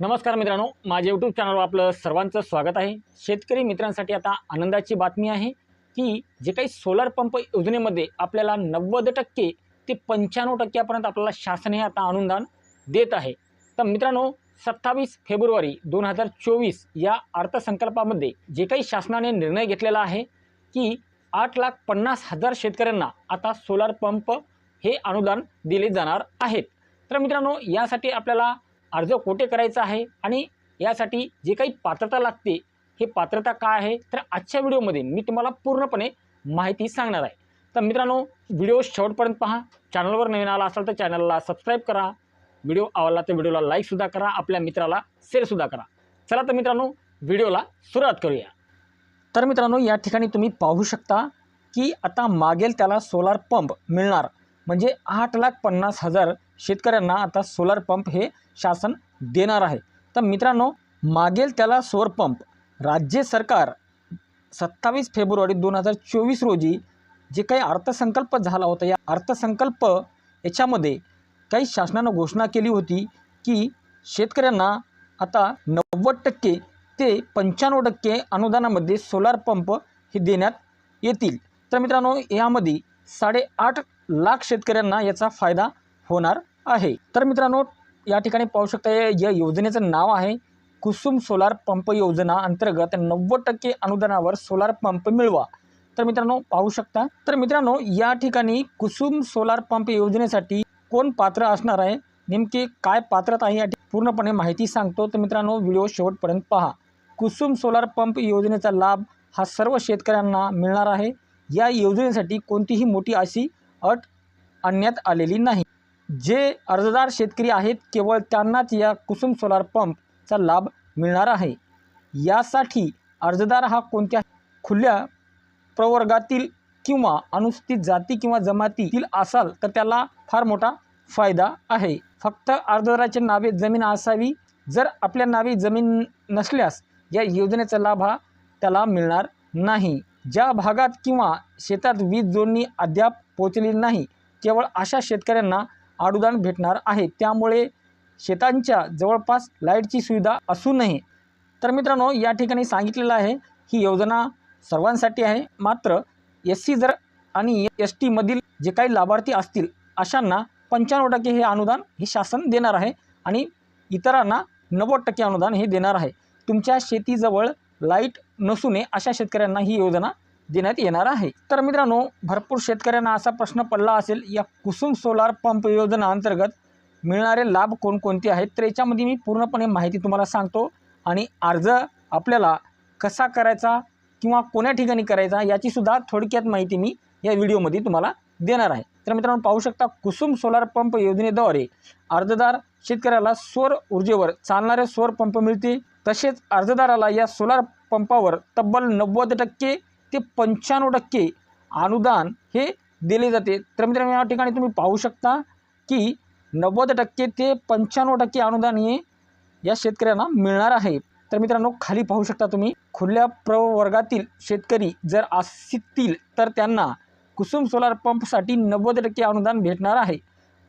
नमस्कार मित्रांनो माझ्या यूट्यूब चॅनलवर आपलं सर्वांचं स्वागत आहे. शेतकरी मित्रांसाठी आता आनंदाची बातमी आहे की जे काही सोलार पंप योजनेमध्ये आपल्याला नव्वद टक्के ते पंच्याण्णव टक्क्यापर्यंत आपल्याला शासन हे आता अनुदान देत आहे. तर मित्रांनो सत्तावीस फेब्रुवारी दोन हजार चोवीस या अर्थसंकल्पामध्ये जे काही शासनाने निर्णय घेतलेला आहे की आठ लाख पन्नास हजार शेतकऱ्यांना आता सोलार पंप हे अनुदान दिले जाणार आहेत. तर मित्रांनो यासाठी आपल्याला अर्ज कोठे करायचा आहे? आणि यासाठी जे काही पात्रता लागते हे पात्रता काय आहे? तर आजच्या व्हिडिओमध्ये मी तुम्हाला पूर्णपणे माहिती सांगणार आहे. तर मित्रांनो व्हिडिओ शेवटपर्यंत पहा. चॅनलवर नवीन आला असाल तर चॅनलला सबस्क्राईब करा. व्हिडिओ आवडला तर व्हिडिओला लाईकसुद्धा करा. आपल्या मित्राला शेअरसुद्धा करा. चला तर मित्रांनो व्हिडिओला सुरुवात करूया. तर मित्रांनो या ठिकाणी तुम्ही पाहू शकता की आता मागेल त्याला सोलार पंप मिळणार. म्हणजे आठ लाख पन्नास हजार शेतकऱ्यांना आता सोलार पंप हे शासन देणार आहे. तर मित्रांनो मागेल त्याला सोलर पंप राज्य सरकार सत्तावीस फेब्रुवारी दोन हजार चोवीस रोजी जे काही अर्थसंकल्प झाला होता या अर्थसंकल्प याच्यामध्ये काही शासनानं घोषणा केली होती की शेतकऱ्यांना आता नव्वद टक्के ते पंच्याण्णव टक्के अनुदानामध्ये सोलार पंप हे देण्यात येतील. तर मित्रांनो यामध्ये साडेआठ लाख शेतकऱ्यांना याचा फायदा होणार आहे. तर मित्रांनो या ठिकाणी पाहू शकता या या योजनेचं नाव आहे कुसुम सोलार पंप योजना अंतर्गत नव्वद टक्के अनुदानावर सोलार पंप मिळवा. तर मित्रांनो पाहू शकता. तर मित्रांनो या ठिकाणी कुसुम सोलार पंप योजनेसाठी कोण पात्र असणार आहे? नेमके काय पात्रता आहे? या पूर्णपणे माहिती सांगतो. तर मित्रांनो व्हिडिओ शेवटपर्यंत पहा. कुसुम सोलार पंप योजनेचा लाभ हा सर्व शेतकऱ्यांना मिळणार आहे. या योजनेसाठी कोणतीही मोठी अशी अट आणण्यात आलेली नाही. जे अर्जदार शेतकरी आहेत केवळ त्यांनाच या कुसुम सोलार पंपचा लाभ मिळणार आहे. यासाठी अर्जदार हा कोणत्या खुल्या प्रवर्गातील किंवा अनुसूचित जाती किंवा जमातीतील असाल तर त्याला फार मोठा फायदा आहे. फक्त अर्जदाराच्या नावे जमीन असावी. जर आपल्या नावे जमीन नसल्यास या योजनेचा लाभ हा त्याला मिळणार नाही. ज्या भागात किंवा शेतात वीज जोडणी अद्याप पोचली नाही केवळ अशा शेतकऱ्यांना अनुदान भेटणार आहे. त्यामुळे शेतांच्या जवळपास लाईटची सुविधा असू नये तर मित्रांनो या ठिकाणी सांगितलेलं आहे ही योजना सर्वांसाठी आहे. मात्र एस सी जर आणि एस टीमधील जे काही लाभार्थी असतील अशांना पंच्याण्णव टक्के हे अनुदान हे शासन देणार आहे आणि इतरांना नव्वद टक्के अनुदान हे देणार आहे. तुमच्या शेतीजवळ लाइट नसू नये अशा शेतकऱ्यांना ही योजना देण्यात येणार आहे. तर मित्रांनो भरपूर शेतकऱ्यांना असा प्रश्न पडला असेल या कुसुम सोलार पंप योजना अंतर्गत मिळणारे लाभ कोणकोणते आहेत? तर याच्यामध्ये मी पूर्णपणे माहिती तुम्हाला सांगतो आणि अर्ज आपल्याला कसा करायचा किंवा कोण्या ठिकाणी करायचा याचीसुद्धा थोडक्यात माहिती मी या व्हिडिओमध्ये तुम्हाला देणार आहे. तर मित्रांनो पाहू शकता कुसुम सोलार पंप योजनेद्वारे अर्जदार शेतकऱ्याला सौर ऊर्जेवर चालणारे सौर पंप मिळते तसेच अर्जदाराला या सोलार पंपावर तब्बल नव्वद टक्के ते पंच्याण्णव टक्के अनुदान हे दिले जाते. तर मित्रांनो या ठिकाणी तुम्ही पाहू शकता की नव्वद टक्के ते पंच्याण्णव टक्के अनुदान हे या शेतकऱ्यांना मिळणार आहे. तर मित्रांनो खाली पाहू शकता तुम्ही खुल्या प्रवर्गातील शेतकरी जर असतील तर त्यांना कुसुम सोलार पंपसाठी नव्वद टक्के अनुदान भेटणार आहे.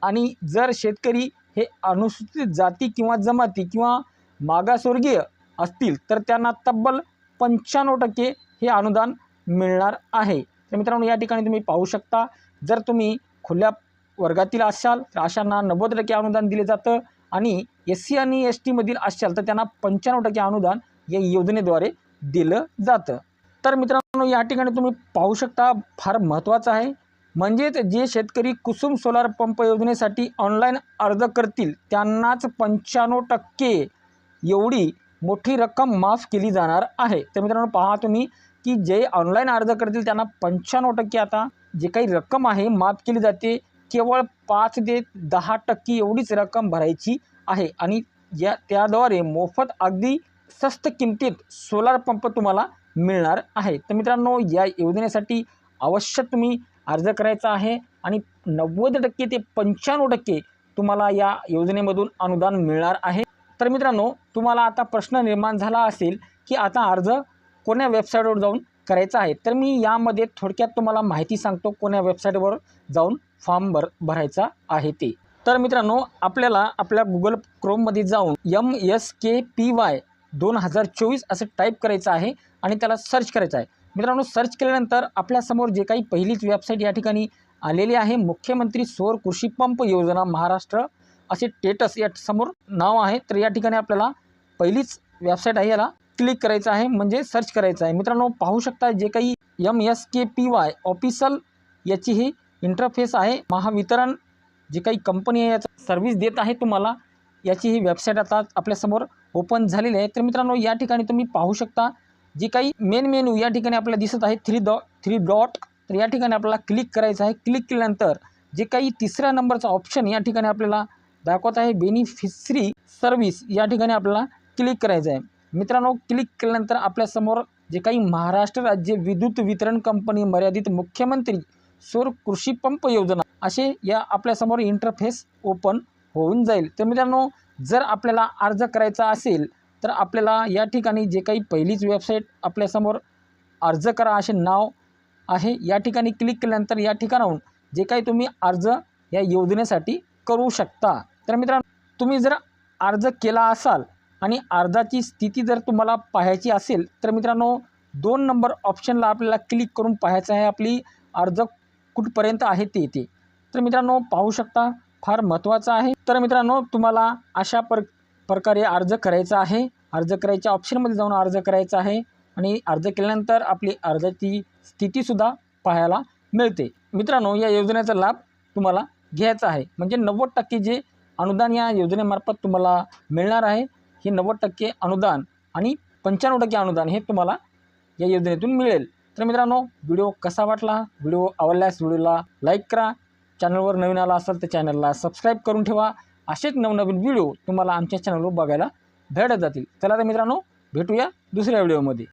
आणि जर शेतकरी हे अनुसूचित जाती किंवा जमाती किंवा मागासवर्गीय असतील तर त्यांना तब्बल पंच्याण्णव टक्के हे अनुदान मिळणार आहे. तर मित्रांनो या ठिकाणी तुम्ही पाहू शकता जर तुम्ही खुल्या वर्गातील असाल तर अशांना नव्वद टक्के अनुदान दिले जातं आणि एस सी आणि एस टीमधील असाल तर त्यांना पंच्याण्णव टक्के अनुदान या योजनेद्वारे दिलं जातं. तर मित्रांनो या ठिकाणी तुम्ही पाहू शकता फार महत्त्वाचं आहे. म्हणजेच जे शेतकरी कुसुम सोलार पंप योजनेसाठी ऑनलाईन अर्ज करतील त्यांनाच पंच्याण्णव टक्के एवढी मोठी रक्कम माफ केली जाणार आहे. तर मित्रांनो पहा तुम्ही की जे ऑनलाईन अर्ज करतील त्यांना पंच्याण्णव टक्के आता जे काही रक्कम आहे माफ केली जाते. केवळ पाच ते दहा टक्के एवढीच रक्कम भरायची आहे. आणि या त्याद्वारे मोफत अगदी स्वस्त किमतीत सोलार पंप तुम्हाला मिळणार आहे. तर मित्रांनो या योजनेसाठी अवश्य तुम्ही अर्ज करायचा आहे आणि नव्वद टक्के ते पंच्याण्णव टक्के तुम्हाला या योजनेमधून अनुदान मिळणार आहे. तर मित्रांनो तुम्हाला आता प्रश्न निर्माण झाला असेल की आता अर्ज कोण्या वेबसाईटवर जाऊन करायचा आहे? तर मी यामध्ये थोडक्यात तुम्हाला माहिती सांगतो कोण्या वेबसाईटवर जाऊन फॉर्म भर भरायचा आहे ते. तर मित्रांनो आपल्याला आपल्या गुगल क्रोममध्ये जाऊन M S K P Y दोन हजार चोवीस असं टाईप करायचं आहे आणि त्याला सर्च करायचं आहे. मित्रांनो सर्च केल्यानंतर आपल्यासमोर जे काही पहिलीच वेबसाईट या ठिकाणी आलेली आहे मुख्यमंत्री सौर कृषी पंप योजना महाराष्ट्र असे टेटस या समोर नाव आहे. तर या ठिकाणी आपल्याला पहिलीच वेबसाईट आहे याला क्लिक करायचं आहे म्हणजे सर्च करायचं आहे. मित्रांनो पाहू शकता जे काही M S K P Y official याची ही इंटरफेस आहे. महावितरण जे काही कंपनी आहे याचा सर्व्हिस देत आहे तुम्हाला. याची ही वेबसाईट आता आपल्यासमोर ओपन झालेली आहे. तर मित्रांनो या ठिकाणी तुम्ही पाहू शकता जे काही मेन मेनू या ठिकाणी आपल्याला दिसत आहे थ्री डॉ थ्री डॉट तर या ठिकाणी आपल्याला क्लिक करायचं आहे. क्लिक केल्यानंतर जे काही तिसऱ्या नंबरचा ऑप्शन या ठिकाणी आपल्याला दाखवत आहे बेनिफिशरी सर्व्हिस या ठिकाणी आपल्याला क्लिक करायचं आहे. मित्रांनो क्लिक केल्यानंतर आपल्यासमोर जे काही महाराष्ट्र राज्य विद्युत वितरण कंपनी मर्यादित मुख्यमंत्री सौर कृषी पंप योजना असे या आपल्यासमोर इंटरफेस ओपन होऊन जाईल. तर मित्रांनो जर आपल्याला अर्ज करायचा असेल तर आपल्याला या ठिकाणी जे काही पहिलीच वेबसाईट आपल्यासमोर अर्ज करा असे नाव आहे. या ठिकाणी क्लिक केल्यानंतर या ठिकाणाहून जे काही तुम्ही अर्ज या योजनेसाठी करू शकता. तर मित्रांनो तुम्ही जर अर्ज केला असाल आणि अर्जाची स्थिती जर तुम्हाला पाहायची असेल तर मित्रांनो दोन नंबर ऑप्शनला आपल्याला क्लिक करून पाहायचं आहे आपली अर्ज कुठपर्यंत आहे ते ते तर मित्रांनो पाहू शकता फार महत्त्वाचं आहे. तर मित्रांनो तुम्हाला अशा पर प्रकारे अर्ज करायचा आहे. अर्ज करायच्या ऑप्शनमध्ये जाऊन अर्ज करायचा आहे आणि अर्ज केल्यानंतर आपली अर्जाची स्थितीसुद्धा पाहायला मिळते. मित्रांनो या योजनेचा लाभ तुम्हाला घ्यायचा आहे. म्हणजे नव्वद टक्के जे अनुदान या योजनेमार्फत तुम्हाला मिळणार आहे हे नव्वद टक्के अनुदान आणि पंच्याण्णव टक्के अनुदान हे तुम्हाला या योजनेतून मिळेल. तर मित्रांनो व्हिडिओ कसा वाटला? व्हिडिओ आवडल्यास व्हिडिओला लाईक करा. चॅनलवर नवीन आला असाल तर चॅनलला सबस्क्राईब करून ठेवा. असेच नवनवीन व्हिडिओ तुम्हाला आमच्या चॅनलवर बघायला भेटत जातील. चला तर मित्रांनो भेटूया दुसऱ्या व्हिडिओमध्ये.